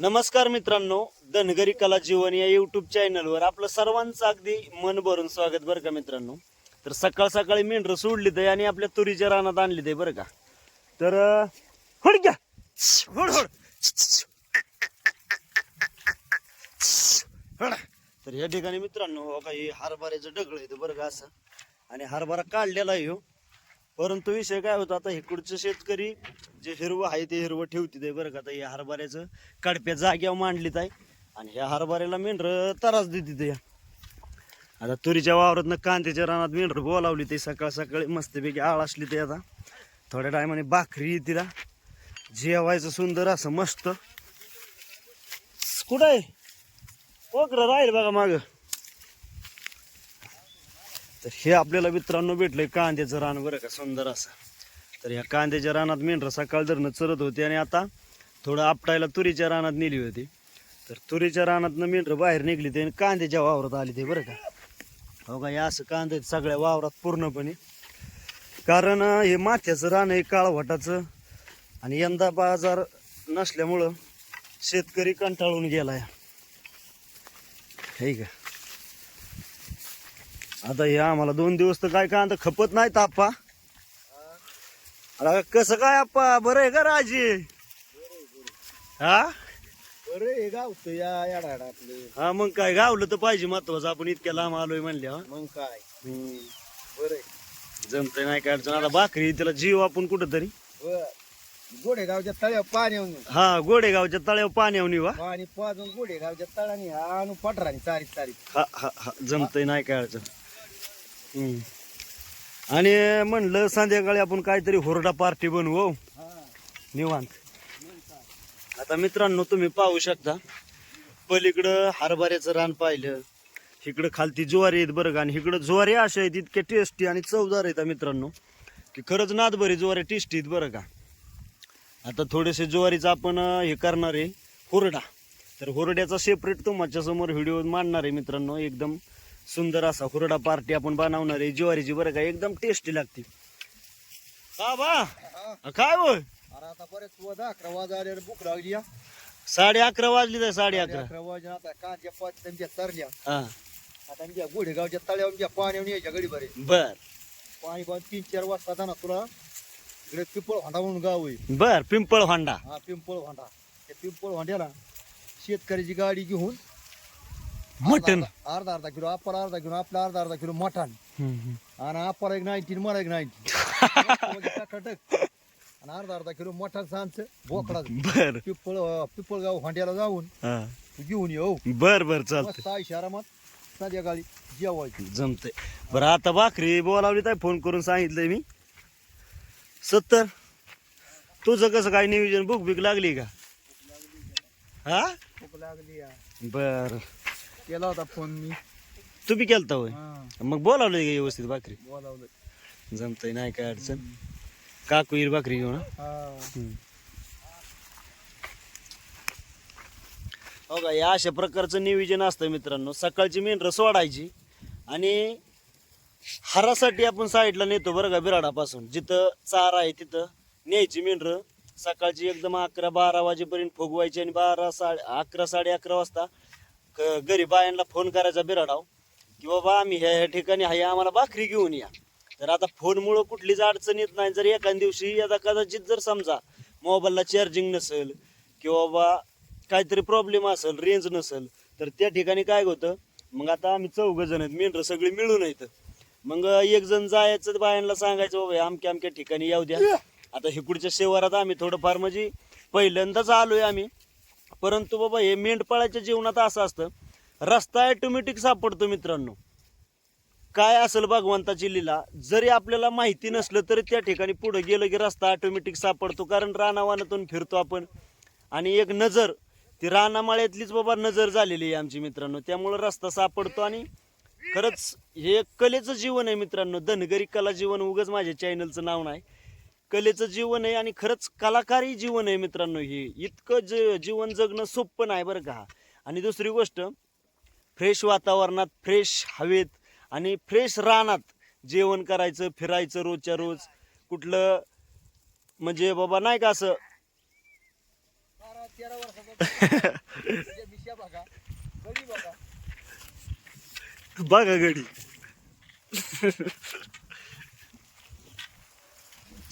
नमस्कार मित्रांनो धनगरी कला जीवन या युट्यूब चॅनलवर आपलं सर्वांचं अगदी मन भरून स्वागत बरं का मित्रांनो. तर सकाळ सकाळी मेंढरं सोडली ते आणि आपल्या तुरीच्या रानात आणली ते बरं का. तर होड घ्या. होड होड. तर या ठिकाणी मित्रांनो हो काही हरभऱ्याचं डगळ आहे बरं का असं. आणि हरभरा काढलेला आहे हो. परंतु विषय काय होता आता इकडचं शेतकरी जे हिरवं आहे ते हिरवं ठेवते ते बरं का. आता या हरभऱ्याचं कडप्या जाग्यावर मांडलीत आहे आणि ह्या हरभऱ्याला मेंढर त्रास देते ते. आता तुरीच्या वावरातनं कांद्याच्या रानात मेंढर बोलावली ते सकाळ सकाळी मस्तपैकी आळ असली ते आता. थोड्या टायमाने भाकरी तिला जेवायचं सुंदर असं मस्त. कुठं आहे? कोकरं राहील बघा मागं. तर हे आपल्याला मित्रांनो भेटलंय कांद्याचं रान बरं का सुंदर असं. तर ह्या कांद्याच्या रानात मेंढरं सकाळ धरणं चरत होती आणि आता थोडं आपटायला तुरीच्या रानात नेली होती. तर तुरीच्या रानातनं मेंढरं बाहेर निघली ते आणि कांद्याच्या वावरात आली ते बरं का. हो का या असं कांदे सगळ्या वावरात पूर्णपणे. कारण हे माथ्याचं रान आहे काळवटाचं. आणि यंदा बाजार नसल्यामुळं शेतकरी कंटाळून गेलाय. हे का? आता हे आम्हाला दोन दिवस तर काय कांदा खपत नाही तापा अरे कसं काय आप्पा बरं आहे का राजी? हा? बरं हे गावतं या याडाड आपले हा मग काय गावलं तर पाहिजे महत्वाचं. आपण इतक्या लांब आलोय म्हणल्या मग काय? बरं जमतंय नाही काय अडचण. आता भाकरी त्याला जीव आपण कुठं तरी बर. गोडेगावच्या तळ्यावर पाणी येऊन हा गोडेगावच्या तळ्यावर पाणी येऊन वा पाणी पाजून गोडेगावच्या तळाने आणून पटराने चारी चारी हा हा हा. जमतंय नाही काय अडचण. आणि म्हणलं संध्याकाळी आपण काहीतरी हुरडा पार्टी बनवू हो. निवांत. आता मित्रांनो तुम्ही पाहू शकता पलीकडं हरभऱ्याचं रान पाहिलं इकडं खालती ज्वारी आहेत बरं का आणि इकडं ज्वारी अशा आहेत इतक्या टेस्टी आणि चवदार आहेत मित्रांनो की खरंच नादभरी ज्वारी टेस्टी आहेत बरं का. आता थोडेसे ज्वारीचं आपण हे करणार आहे हुरडा. तर हुरड्याचा सेपरेट तुमच्यासमोर व्हिडिओ मांडणार आहे मित्रांनो एकदम सुंदर असा हुरडा पार्टी आपण बनवणार आहे. ज्वारीची बरं का एकदम टेस्टी लागते. हा बा. काय होय? अरे आता बरेच वजा अकरा वाजा आले भूक लागली या साडे अकरा वाजली तर साडे अकरा. अकरा वाजून आता कांच्या पाच त्यांच्या तरल्या. हा. आता त्यांच्या गोडेगावच्या तळ्यावर पाणी येऊन यायच्या गडी बरे. बर. पाणी बंद तीन चार वाजता जाणार तुला. इकडे पिंपळ भांडा म्हणून गाव आहे. बर पिंपळ होंडा हा पिंपळ भांडा. त्या पिंपळ भांड्याला शेतकऱ्याची गाडी घेऊन मटन अर्धा अर्धा किलो आपण अर्धा किलो आपला अर्धा अर्धा किलो मटण आणि आपण एक नाईन्टीन मला एक नाईन्टीन आणि अर्धा अर्धा किलो मटण सांच बोकडा बर पिपळ पिपळगाव भांड्याला जाऊन. तू घेऊन येऊ बर बर चालतंय मस्त आहे शहरात संध्याकाळी जेवायची जमतंय बरं आता भाकरी बोलावली तर फोन करून सांगितलंय मी सत्तर तुझं कसं काय नियोजन बुक बिक लागली का हा खूप लागली या. बर केला होता फोन मी. तू बी केलता होय? हा, मग बोलावलं का व्यवस्थित भाकरी? बोलावलं जमतंय नाही काय अडचण. काकू येईल भाकरी घेऊन हा? हा. हो का या अशा प्रकारचं नियोजन असतं मित्रांनो. सकाळची मेंढरं सोडायची आणि हारासाठी आपण साईडला नेतो बरं का बिराडापासून. जिथं चारा आहे तिथं न्यायची मेंढरं सकाळची एकदम अकरा बारा वाजेपर्यंत फुगवायची आणि बारा साडे अकरा साडे अकरा वाजता क- घरी बायांना फोन करायचा बिराडाव की बाबा आम्ही ह्या ह्या ठिकाणी आहे आम्हाला भाकरी घेऊन या. तर आता फोनमुळं कुठलीच अडचण येत नाही. जर एखाद्या दिवशी आता कदाचित जर समजा मोबाईलला चार्जिंग नसेल किंवा बा काहीतरी प्रॉब्लेम असेल रेंज नसेल तर त्या ठिकाणी काय होतं? मग आता आम्ही चौघ जण आहेत. मेंढरं सगळी मिळून येतं मग एक जण जायचं बायांना सांगायचं बाबा अमक्या अमक्या ठिकाणी येऊ द्या. आता हिकडच्या शेवारात आम्ही थोडंफार म्हणजे पहिल्यांदाच आलोय आम्ही. परंतु बाबा हे मेंढपाळाच्या जीवनात असं असतं रस्ता ॲटोमॅटिक सापडतो मित्रांनो. काय असेल भगवंताची लीला जरी आपल्याला माहिती नसलं तरी त्या ठिकाणी पुढे गेलं की रस्ता ऑटोमॅटिक सापडतो कारण रानावानातून फिरतो आपण. आणि एक नजर ती रानामाळ्यातलीच बाबा नजर झालेली आहे आमची मित्रांनो. त्यामुळं रस्ता सापडतो आणि खरंच हे एक कलेचं जीवन आहे मित्रांनो. धनगरी कला जीवन उगच माझ्या चॅनलचं नाव नाही. कलेचं जीवन आहे आणि खरंच कलाकारी जीवन आहे मित्रांनो हे. इतकं ज जीवन जगणं सोपं नाही बरं का. आणि दुसरी गोष्ट फ्रेश वातावरणात फ्रेश हवेत आणि फ्रेश रानात जेवण करायचं फिरायचं रोजच्या रोज कुठलं म्हणजे बाबा नाही का असं? बघा गडी बघा बघा गडी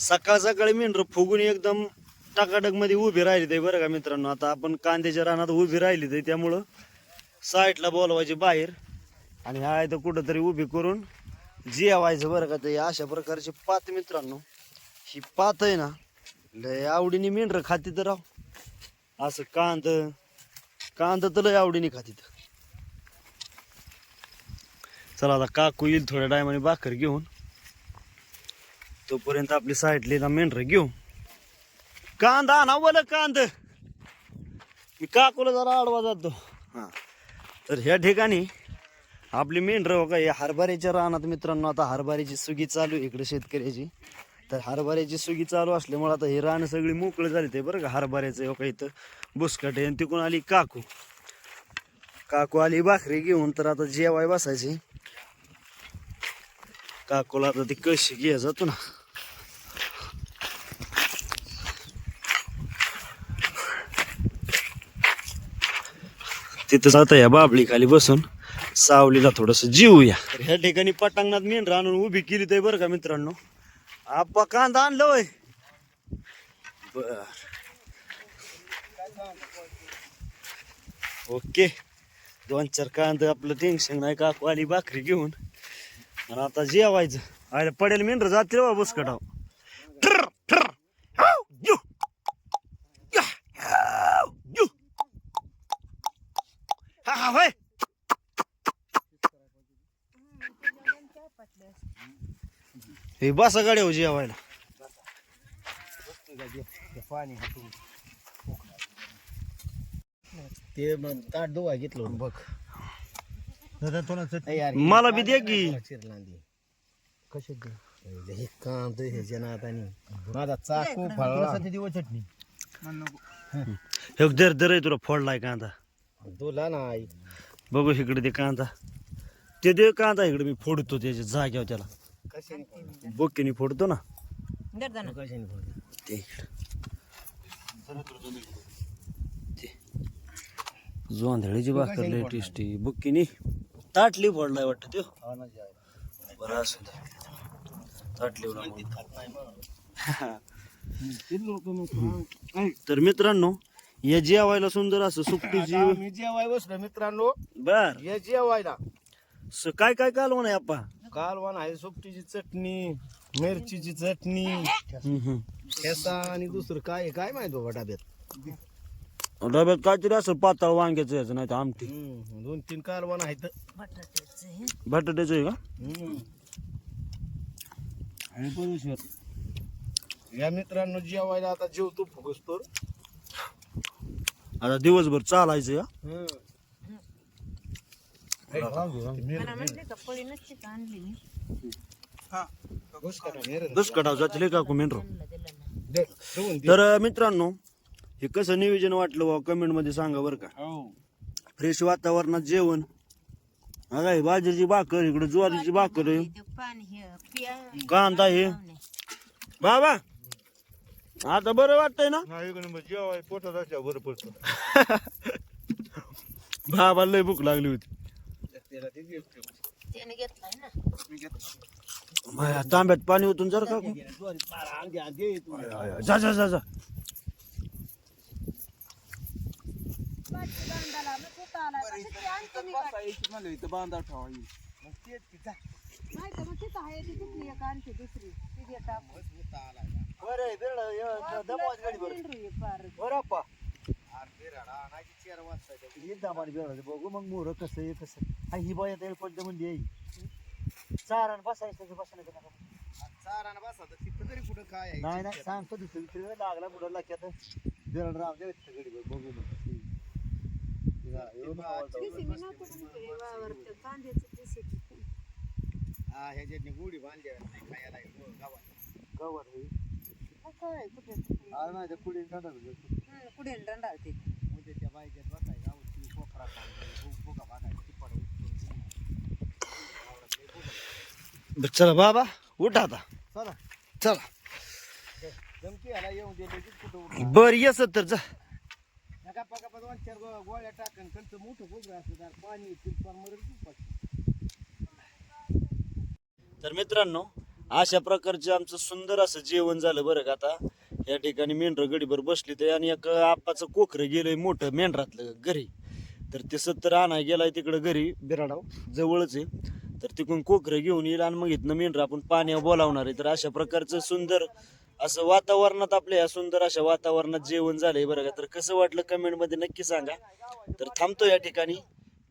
सकाळ सकाळी मेंढर फुगून एकदम टाकाटकमध्ये उभी राहिली ते बरं का मित्रांनो. आता आपण कांद्याच्या रानात उभी राहिली ते त्यामुळं साईडला बोलवायची बाहेर आणि हा तर कुठंतरी उभी करून जेवायचं बरं का ते. अशा प्रकारची पात मित्रांनो. ही पात आहे ना लय आवडीने मेंढर खाती तर राव. असं कांद कांद तर लय आवडीने खाती चला आता काकू येईल थोड्या टायमाने भाकर घेऊन. तोपर्यंत आपली साईडला मेंढर घेऊ कांदा ना बोल कांद. मी काकूला जरा आडवा जातो. हा. तर ह्या ठिकाणी आपली मेंढर हो का या हरभऱ्याच्या रानात मित्रांनो आता हरभऱ्याची सुगी चालू इकडे शेतकऱ्याची. तर हरभऱ्याची सुगी चालू असल्यामुळे आता हे रान सगळी मोकळी झाली ते बरं का हरभऱ्याचं हो का इथं बुसकट आणि तिकडून आली काकू. काकू आली भाकरी घेऊन तर आता जेवाय बसायची. काकूला आता ती कशी घ्या जातो ना. तिथं आता या बाबळी खाली बसून सावलीला थोडस जीवूया तर ह्या ठिकाणी पटांगणात मेंढर आणून उभी केली ते बरं का मित्रांनो? आप्पा कांदा आणलं वय बर. ओके. दोन चार कांदा आपलं टेन्शन नाही काकू आली भाकरी घेऊन. आणि आता जेवायचं. अरे पडेल मेंढर जातील बा बुसकटाव ट्र, ट्र, हाव, यू. या, हाव, यू. हा, होय. हे बसा गाड्या हो जेवायला. पाणी ते मग ताट दोघा घेतलं बघ. दादा थोडा मला बी दे की. हे काम तर हे जनात आणि माझा चाकू फळला. दिवस चटणी. हे दर दर आहे तुला फोडलाय कांदा तुला नाही बघू इकडे ते कांदा. ते दे कांदा इकडे मी फोडतो त्याच्या जाग्यावर त्याला. कशाने बोकीने फोडतो ना. कशाने फोडलं? ते इकडे. ते. जोंधळीची भाकर लय टेस्टी बुक्कीनी ताटली फोडलाय वाटतं त्यो. हा ना. बरं असू दे. ताटली तर मित्रांनो या जेवायला सुंदर असं सुकटीची आता मी जेवाय बसलो मित्रांनो. बर. हे जेवायला. स- काय काय कालवण आहे आप्पा? कालवान आहे सुकटीची चटणी मिरचीची चटणी हम्म, आणि दुसरं काय आहे, काय माहीत बाबा डब्यात? डब्यात काहीतरी असं पातळ वांग्याचं याचं नाही तर आमटी. हम्म, दोन तीन कालवान आहेत. बटाट्याचं आहे का? हम्म. या मित्रांनो जेवायला आता जेवतो फुगसतो आता दिवसभर चालायचं या दुष्कटाव जातील का मेंढरो? तर मित्रांनो हे कसं नियोजन वाटलं कमेंटमध्ये सांगा बरं का. फ्रेश वातावरणात जेवण. हा काय बाजरीची भाकर इकडे ज्वारीची भाकर आहे. कांदा हे बाबा! आता बरं वाटतंय ना? जेवाय पोटात बरं पडतं. बाबा लय भूक लागली होती. तांब्यात पाणी ओतून जर का जा जा जा जा. बघू मग मोर कसं आहे कसं हा ही बाय आता पडलं म्हणजे येईल चारण बसायचं बसायचं तरी कुठं काय आहे? नाही नाही सांगतो दुसरी लागला कुठं लक्षात बिरड राम दे गडी बघू मग. हा, ह्याच्यातनी गुढी बांधली आहे. नाही खायला आहे. गावात. अरे नाही, त्या बसाय, काढून, भु- भुगा बघायचा, टिपाड उचलून. बरं, चला बाबा उठा आता चला चला धमकी ह्याला येऊन दे लगेच कुठं उठला. बर येस तर जा दोन चार गो- गोळ्या टाकन कंच मोठं खोबरं असलं तर पाणी मरेल खूप तर मित्रांनो अशा प्रकारचे आमचं सुंदर असं जेवण झालं बरं का आता. या ठिकाणी मेंढरं गडीभर बसली ते आणि एक आप्पाचं कोखरं गेलंय मोठं मेंढरातलं घरी. तर ते सत्तर आणाय गेलाय तिकडं घरी बिराडाव जवळच आहे. तर तिकडून कोखरं घेऊन येईल आणि मग इथनं मेंढरं आपण पाण्यावर बोलावणार आहे. तर अशा प्रकारचं सुंदर असं वातावरणात आपल्या या सुंदर अशा वातावरणात जेवण झालंय बरं का. तर कसं वाटलं कमेंटमध्ये नक्की सांगा. तर थांबतो या ठिकाणी.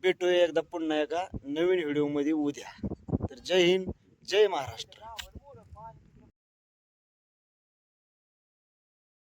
भेटूया एकदा पुन्हा एका नवीन व्हिडिओमध्ये उद्या. तर जय हिंद. जय महाराष्ट्र.